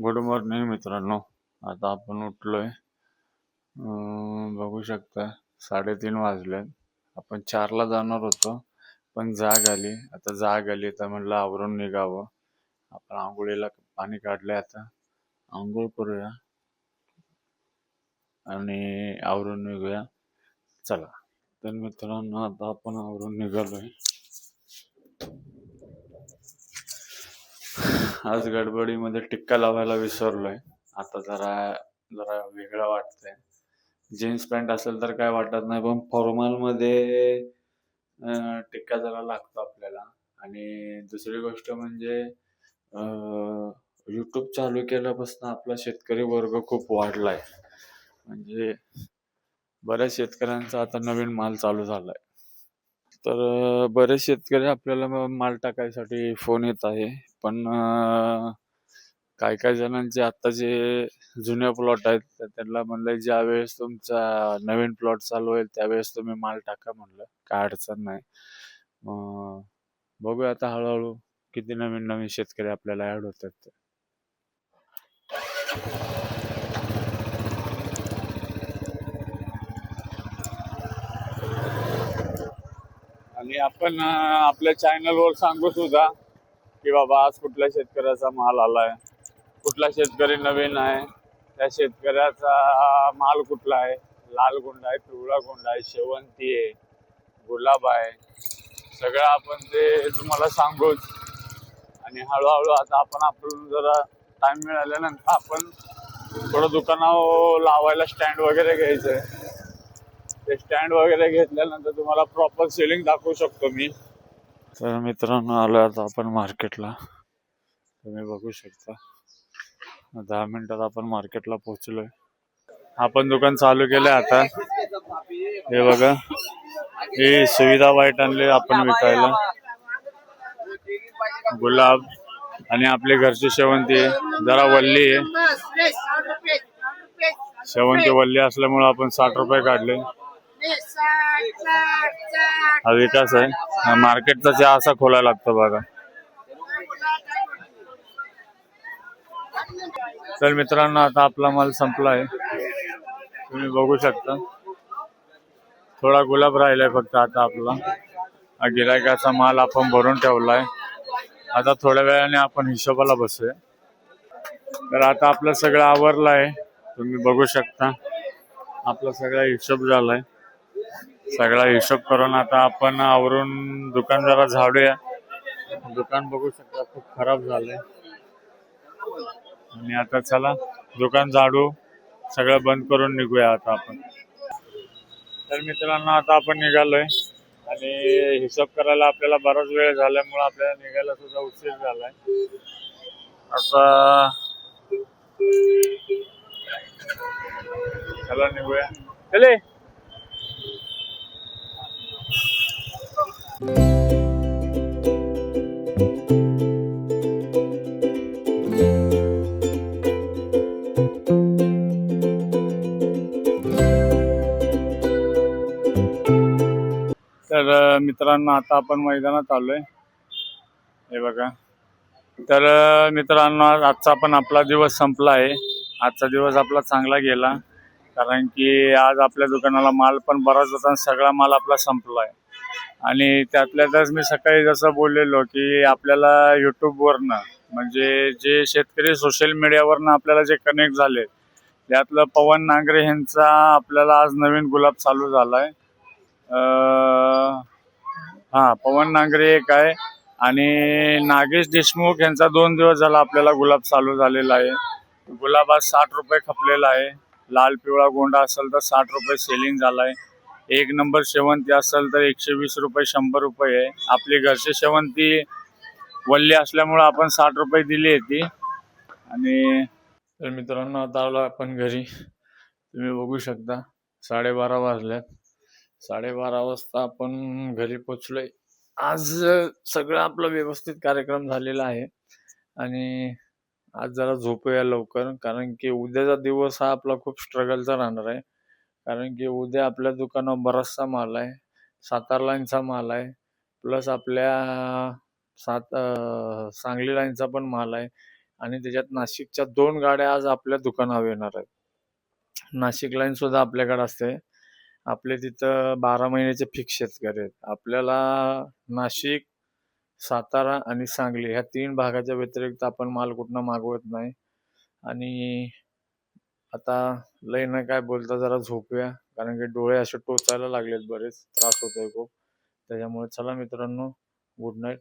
Good morning मित्रांनो. आता आपण उठलोय. बघू शकता साडेतीन वाजलेत. आपण चारला जाणार होतो पण जाग आली. आता जाग आली तर म्हणलं आवरून निघावं. आपण आंघोळीला पाणी काढलंय आता. आंघोळ करूया. आणि आवरून निघूया. चला. तर मित्रांनो आता आपण आवरून निघालोय. आज गडबडीमध्ये टिक्का लावायला विसरलोय. आता जरा जरा वेगळं वाटतंय. जीन्स पॅन्ट असेल तर काय वाटत नाही पण फॉर्मलमध्ये टिक्का जरा लागतो आपल्याला. आणि दुसरी गोष्ट म्हणजे युट्यूब चालू केल्यापासून आपला शेतकरी वर्ग खूप वाढलाय. म्हणजे बऱ्याच शेतकऱ्यांचा आता नवीन माल चालू झालाय. तर बरेच शेतकरी आपल्याला माल टाकायसाठी फोन येत आहे. पण काय काय जणांचे आता जे जुन्या प्लॉट आहेत तर त्यांना म्हणलं ज्या वेळेस तुमचा नवीन प्लॉट चालू होईल त्यावेळेस तुम्ही माल टाका म्हणलं. काय अडचण नाही. अं, बघूया आता हळूहळू किती नवीन नवीन शेतकरी आपल्याला ऍड होतात. ते आणि आपण आपल्या चॅनलवर सांगू सुद्धा की बाबा आज कुठल्या शेतकऱ्याचा माल आला आहे कुठला शेतकरी नवीन आहे? त्या शेतकऱ्याचा माल कुठला आहे? लाल गुंड आहे पिवळा गुंड आहे शेवंती आहे गुलाब आहे. सगळं आपण ते तुम्हाला सांगूच. आणि हळूहळू आता आपण आपण जरा टाइम मिळाल्यानंतर आपण थोडं दुकानावर लावायला स्टँड वगैरे घ्यायचं आहे ते स्टँड वगैरे घेतल्यानंतर तुम्हाला प्रॉपर सेलिंग दाखवू शकतो मी. तर मित्रांनो आलो आता आपण मार्केटला. तुम्ही बघू शकता. दहा मिनिटात आपण मार्केटला पोहोचलोय. आपण दुकान चालू केलंय आता. हे बघा. हे सुविधा वाईट आणले आपण विकायला. गुलाब आणि आपले घरची शेवंती. आहे. जरा वल्ली आहे. शेवंती वल्ली असल्यामुळे आपण साठ रुपये काढले. हा विकास आहे मार्केटचा चहा असा खोलायला लागतो बघा. तर मित्रांनो आता आपला माल संपला आहे तुम्ही बघू शकता. थोडा गुलाब राहिलाय फक्त आता आपला. हा गिरायकाचा माल आपण भरून ठेवलाय. आता थोड्या वेळाने आपण हिशोबाला बसूया. तर आता आपलं सगळं आवरलं आहे तुम्ही बघू शकता. आपला सगळा हिशोब झालाय. सगळा हिशोब करून आता आपण आवरून दुकान जरा झाडूया. दुकान बघू शकता खूप खराब झालंय. आणि आता चला दुकान झाडू सगळं बंद करून निघूया आता आपण. तर मित्रांनो आता आपण निघालोय. आणि हिशोब करायला आपल्याला बराच वेळ झाल्यामुळे आपल्याला निघायला सुद्धा उशीर झालाय. आता चला निघूया. चले! तर मित्रांनो आता आपण मैदानात आलोय. हे बघा. तर मित्रांनो आजचा पण आपला दिवस संपला आहे आजचा दिवस आपला चांगला गेला. कारण की आज आपल्या दुकानाला माल पण बराच होता आणि सगळा माल आपला संपला आहे आणि त्यातल्या मी सकाळी जसं बोललेलो की आपल्याला युट्यूबवरनं म्हणजे जे शेतकरी सोशल मीडियावरनं आपल्याला जे कनेक्ट झाले त्यातलं पवन नांगरे यांचा आपल्याला आज नवीन गुलाब चालू झालाय. आहे हा पवन नांगरे एक आहे आणि नागेश देशमुख यांचा दोन दिवस झाला आपल्याला गुलाब चालू झालेला आहे. गुलाब आज साठ रुपये खपलेला आहे. लाल पिवळा गोंडा असेल तर साठ रुपये सेलिंग झालाय. एक नंबर शेवंती असेल तर एकशे वीस रुपये शंभर रुपये आहे. आपली घरचे शेवंती वल्ली असल्यामुळं आपण साठ रुपये दिली आहे ती. आणि तर मित्रांनो आता आलो आपण घरी. तुम्ही बघू शकता साडेबारा वाजल्यात. साडेबारा वाजता आपण घरी पोचलोय. आज सगळं आपलं व्यवस्थित कार्यक्रम झालेला आहे. आणि आज जरा झोपूया लवकर कारण की उद्याचा दिवस हा आपला खूप स्ट्रगलचा राहणार आहे. कारण की उद्या आपल्या दुकानावर बराचसा माल आहे. सातारा लाईनचा माल आहे. प्लस आपल्या सात सांगली लाईनचा पण माल आहे. आणि त्याच्यात नाशिकच्या दोन गाड्या आज आपल्या दुकानावर येणार आहेत. नाशिक लाईन सुद्धा आपल्याकडे असते. आपले तिथं बारा महिन्याचे फिक्स शेतकरी आहेत. आपल्याला नाशिक सातारा आणि सांगली ह्या तीन भागाच्या व्यतिरिक्त आपण माल कुठनं मागवत नाही. आणि आता लय ना काय बोलता जरा झोपूया. कारण की डोळे असे टोचायला लागलेत बरेच. त्रास होतोय खूप. त्याच्यामुळे चला मित्रांनो गुड नाईट